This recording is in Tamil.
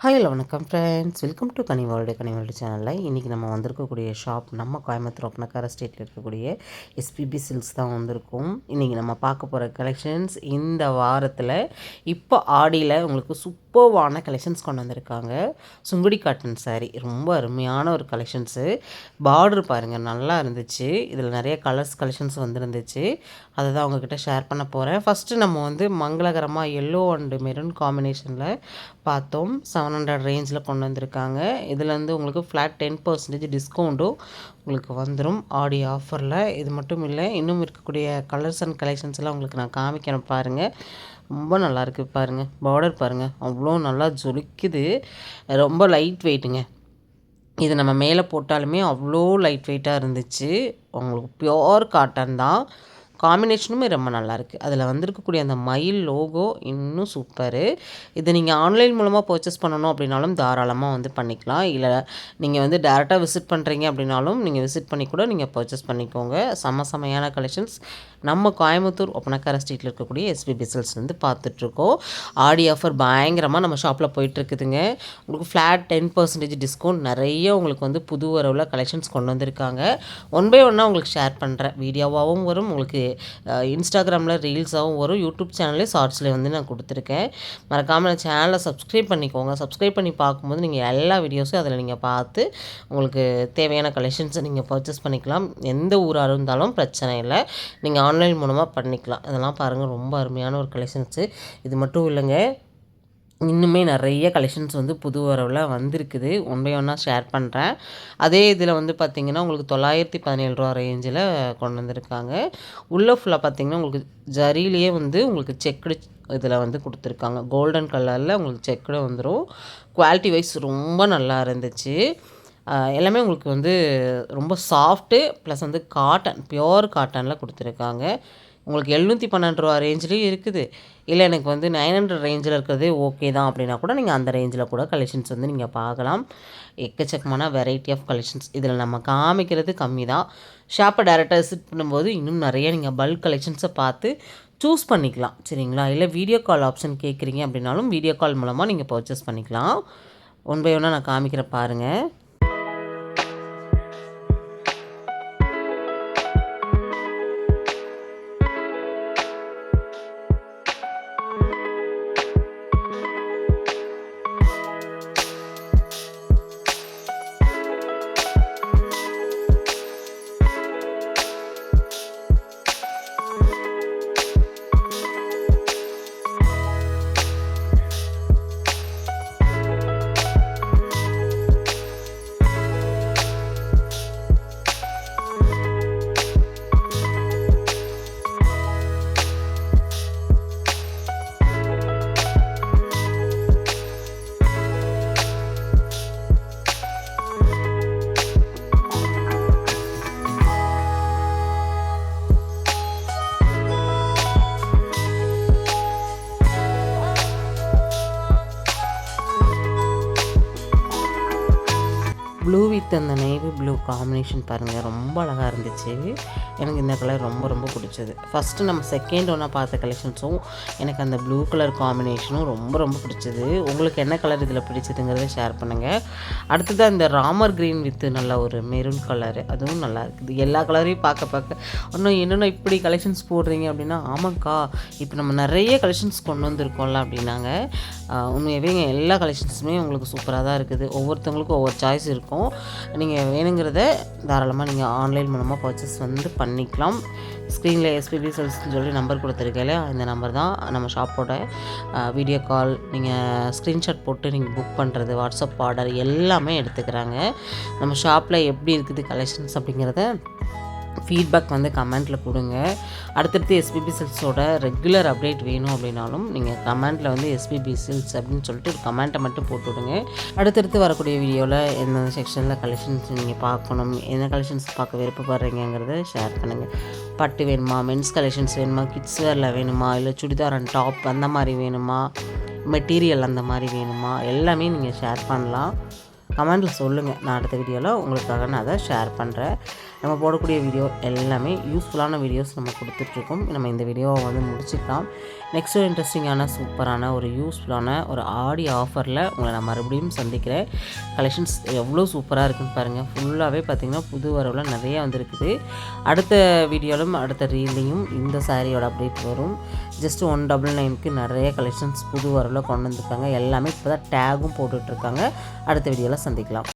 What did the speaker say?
ஹாயில் ஹலோ வணக்கம் ஃப்ரெண்ட்ஸ் வெல்கம் டு கனிவாளுடைய கனிவாளுடைய சேனலில் இன்றைக்கி நம்ம வந்திருக்கக்கூடிய ஷாப் நம்ம கோயம்புத்தூர் ஒப்பனக்கார ஸ்டேட்டில் இருக்கக்கூடிய எஸ்பிபி சில்க்ஸ் தான் வந்திருக்கும். இன்றைக்கி நம்ம பார்க்க போகிற கலெக்ஷன்ஸ் இந்த வாரத்தில் இப்போ ஆடியில் உங்களுக்கு சூப்பர் சூப்பர்வான கலெக்ஷன்ஸ் கொண்டு வந்திருக்காங்க. சுங்குடி காட்டன் சாரீ ரொம்ப அருமையான ஒரு கலெக்ஷன்ஸு பார்டர் பாருங்கள் நல்லா இருந்துச்சு. இதில் நிறைய கலர்ஸ் கலெக்ஷன்ஸ் வந்துருந்துச்சு. அதை தான் உங்ககிட்ட ஷேர் பண்ண போகிறேன் ஃபஸ்ட்டு நம்ம வந்து மங்களகரமாக எல்லோ அண்டு மெரூன் காம்பினேஷனில் பார்த்தோம். செவன் ஹண்ட்ரட் ரேஞ்சில் கொண்டு வந்திருக்காங்க. இதுலேருந்து உங்களுக்கு ஃப்ளாட் டென் பர்சன்டேஜ் டிஸ்கவுண்ட்டும் உங்களுக்கு வந்துடும் ஆடி ஆஃபரில் இது மட்டும் இல்லை இன்னும் இருக்கக்கூடிய கலர்ஸ் அண்ட் கலெக்ஷன்ஸ் எல்லாம் உங்களுக்கு நான் காமிக்கிறேன் பாருங்கள் ரொம்ப நல்லாயிருக்கு பாருங்கள் பார்டர் பாருங்கள் அவ்வளோ நல்லா ஜொலிக்குது. ரொம்ப லைட் வெயிட்டுங்க இது நம்ம மேலே போட்டாலுமே அவ்வளோ லைட் வெயிட்டாக இருந்துச்சு. உங்களுக்கு பியோர் காட்டன் தான். காம்பினேஷனுமே ரொம்ப நல்லாயிருக்கு அதில் வந்திருக்கக்கூடிய அந்த மயில் லோகோ இன்னும் சூப்பரு. இதை நீங்கள் ஆன்லைன் மூலமாக பர்ச்சேஸ் பண்ணணும் அப்படின்னாலும் தாராளமாக வந்து பண்ணிக்கலாம். இல்லை நீங்கள் வந்து டேரெக்டாக விசிட் பண்ணுறீங்க அப்படின்னாலும் நீங்கள் விசிட் பண்ணி கூட நீங்கள் பர்ச்சேஸ் பண்ணிக்கோங்க. செம செமையான கலெக்ஷன்ஸ் நம்ம கோயம்புத்தூர் ஒப்பனக்கார ஸ்ட்ரீட்டில் இருக்கக்கூடிய எஸ்பி பிசல்ஸ் வந்து பார்த்துட்ருக்கோம். ஆடி ஆஃபர் பயங்கரமாக நம்ம ஷாப்பில் போயிட்டுருக்குதுங்க உங்களுக்கு ஃப்ளாட் டென் பர்சன்டேஜ் டிஸ்கவுண்ட் நிறைய உங்களுக்கு வந்து புது வரவில் கலெக்ஷன்ஸ் கொண்டு வந்திருக்காங்க. ஒன் பை ஒன்னாக உங்களுக்கு ஷேர் பண்ணுறேன் வீடியோவாகவும் வரும். உங்களுக்கு இன்ஸ்டாகிராமில் ரீல்ஸாகவும் வரும். யூடியூப் சேனல்லே ஷார்ட்ஸ்லேயே வந்து நான் கொடுத்துருக்கேன். மறக்காமல் சேனலை சப்ஸ்கிரைப் பண்ணிக்கோங்க. சப்ஸ்கிரைப் பண்ணி பார்க்கும்போது நீங்கள் எல்லா வீடியோஸும் அதில் நீங்கள் பார்த்து உங்களுக்கு தேவையான கலெக்ஷன்ஸை நீங்கள் பர்ச்சேஸ் பண்ணிக்கலாம். எந்த ஊராக இருந்தாலும் பிரச்சனை இல்லை. நீங்கள் ஆன்லைன் மூலமாக பண்ணிக்கலாம். இதெல்லாம் பாருங்கள் ரொம்ப அருமையான ஒரு கலெக்ஷன்ஸு இது மட்டும் இல்லைங்க இன்னுமே நிறைய கலெக்ஷன்ஸ் வந்து புது வரவில் வந்திருக்குது. ஒன் பை ஒன்னாக ஷேர் பண்ணுறேன் அதே இதில் வந்து பார்த்திங்கன்னா உங்களுக்கு தொள்ளாயிரத்தி பதினேழு ரூபா ரேஞ்சில் கொண்டு வந்திருக்காங்க. உள்ளே ஃபுல்லாக பார்த்திங்கன்னா உங்களுக்கு ஜரியிலேயே வந்து உங்களுக்கு செக்குடு இதில் வந்து கொடுத்துருக்காங்க. கோல்டன் கலரில் உங்களுக்கு செக்குடு வந்துடும் குவாலிட்டி வைஸ் ரொம்ப நல்லா இருந்துச்சு. எல்லாமே உங்களுக்கு வந்து ரொம்ப சாஃப்ட்டு ப்ளஸ் வந்து காட்டன் பியோர் காட்டனில் கொடுத்துருக்காங்க. உங்களுக்கு எழுநூற்றி பன்னெண்டு ரூபா ரேஞ்சிலையும் இருக்குது. இல்லை எனக்கு வந்து நைன் ஹண்ட்ரட் ரேஞ்சில் இருக்கிறதே ஓகே தான் அப்படின்னா கூட நீங்கள் அந்த ரேஞ்சில் கூட கலெக்ஷன்ஸ் வந்து நீங்கள் பார்க்கலாம். எக்கச்சக்கமான வெரைட்டி ஆஃப் கலெக்ஷன்ஸ் இதில் நம்ம காமிக்கிறது கம்மி தான். ஷாப்பை டேரெக்டாக விசிட் பண்ணும்போது இன்னும் நிறைய நீங்கள் பல்க் கலெக்ஷன்ஸை பார்த்து சூஸ் பண்ணிக்கலாம். சரிங்களா? இல்லை வீடியோ கால் ஆப்ஷன் கேட்குறீங்க அப்படின்னாலும் வீடியோ கால் மூலமாக நீங்கள் பர்ச்சேஸ் பண்ணிக்கலாம். ஒன் பை ஒன்னாக நான் காமிக்கிறேன் பாருங்கள் ப்ளூ வித் அந்த நேவி ப்ளூ காம்பினேஷன் பாருங்கள் ரொம்ப அழகாக இருந்துச்சு. எனக்கு இந்த கலர் ரொம்ப ரொம்ப பிடிச்சது. ஃபஸ்ட்டு நம்ம செகண்ட் ஒன்றா பார்த்த கலெக்ஷன்ஸும் எனக்கு அந்த ப்ளூ கலர் காம்பினேஷனும் ரொம்ப ரொம்ப பிடிச்சது. உங்களுக்கு என்ன கலர் இதில் பிடிச்சதுங்கிறத ஷேர் பண்ணுங்கள் அடுத்தது இந்த ராமர் க்ரீன் வித்து நல்ல ஒரு மெரூன் கலர் அதுவும் நல்லா இருக்குது. எல்லா கலரையும் பார்க்க பார்க்க இன்னும் என்னென்ன இப்படி கலெக்ஷன்ஸ் போடுறீங்க அப்படின்னா ஆமாக்கா இப்போ நம்ம நிறைய கலெக்ஷன்ஸ் கொண்டு வந்திருக்கோம்ல அப்படின்னாங்க. உண்மையாகவே இங்கே எல்லா கலெக்ஷன்ஸுமே உங்களுக்கு சூப்பராக தான் இருக்குது. ஒவ்வொருத்தவங்களுக்கும் ஒவ்வொரு சாய்ஸ் இருக்கும். நீங்கள் வேணுங்கிறத தாராளமாக நீங்கள் ஆன்லைன் மூலமாக பர்ச்சேஸ் வந்து பண்ணிக்கலாம். ஸ்க்ரீனில் எஸ்பிபி செல்ஸ்னு சொல்லி நம்பர் கொடுத்துருக்கல இந்த நம்பர் தான் நம்ம ஷாப்போட வீடியோ கால் நீங்கள் ஸ்க்ரீன்ஷாட் போட்டு நீங்கள் புக் பண்ணுறது வாட்ஸ்அப் ஆர்டர் எல்லாமே எடுத்துக்கிறாங்க. நம்ம ஷாப்பில் எப்படி இருக்குது கலெக்ஷன்ஸ் அப்படிங்கிறத ஃபீட்பேக் வந்து கமெண்ட்டில் கொடுங்க. அடுத்தடுத்து எஸ்பிபி சில்ஸோட ரெகுலர் அப்டேட் வேணும் அப்படின்னாலும் நீங்கள் கமெண்ட்டில் வந்து எஸ்பிபி சில்ஸ் அப்படின்னு சொல்லிட்டு ஒரு கமெண்ட்டை மட்டும் போட்டு விடுங்க. அடுத்தடுத்து வரக்கூடிய வீடியோவில் எந்தெந்த செக்ஷனில் கலெக்ஷன்ஸ் நீங்கள் பார்க்கணும் என்ன கலெக்ஷன்ஸ் பார்க்க விருப்பப்படுறீங்கிறத ஷேர் பண்ணுங்கள் பட்டு வேணுமா? மென்ஸ் கலெக்ஷன்ஸ் வேணுமா? கிட்ஸ் வேரில் வேணுமா? இல்லை சுடிதார் அண்ட் டாப் அந்த மாதிரி வேணுமா? மெட்டீரியல் அந்த மாதிரி வேணுமா? எல்லாமே நீங்கள் ஷேர் பண்ணலாம். கமெண்ட்டில் சொல்லுங்கள் நான் அடுத்த வீடியோவில் உங்களுக்காக நான் அதை ஷேர் பண்ணுறேன் நம்ம போடக்கூடிய வீடியோ எல்லாமே யூஸ்ஃபுல்லான வீடியோஸ் நம்ம கொடுத்துட்ருக்கோம். நம்ம இந்த வீடியோவை வந்து முடிச்சுக்கலாம். நெக்ஸ்ட் ஒரு இன்ட்ரெஸ்டிங்கான சூப்பரான ஒரு யூஸ்ஃபுல்லான ஒரு ஆடி ஆஃபரில் உங்களை நான் மறுபடியும் சந்திக்கிறேன். கலெக்ஷன்ஸ் எவ்வளோ சூப்பராக இருக்குன்னு பாருங்கள் ஃபுல்லாகவே பார்த்திங்கன்னா புது வரவில் நிறைய வந்திருக்குது. அடுத்த வீடியோவிலும் அடுத்த ரீல்லையும் இந்த சாரியோட அப்டேட் வரும். ஜஸ்ட் ஒன் டபுள் நைனுக்கு நிறைய கலெக்ஷன்ஸ் புது வரவில் கொண்டு வந்திருக்காங்க. எல்லாமே இப்போ தான் டேகும் போட்டுட்ருக்காங்க. அடுத்த வீடியோவில் Sandy Claus.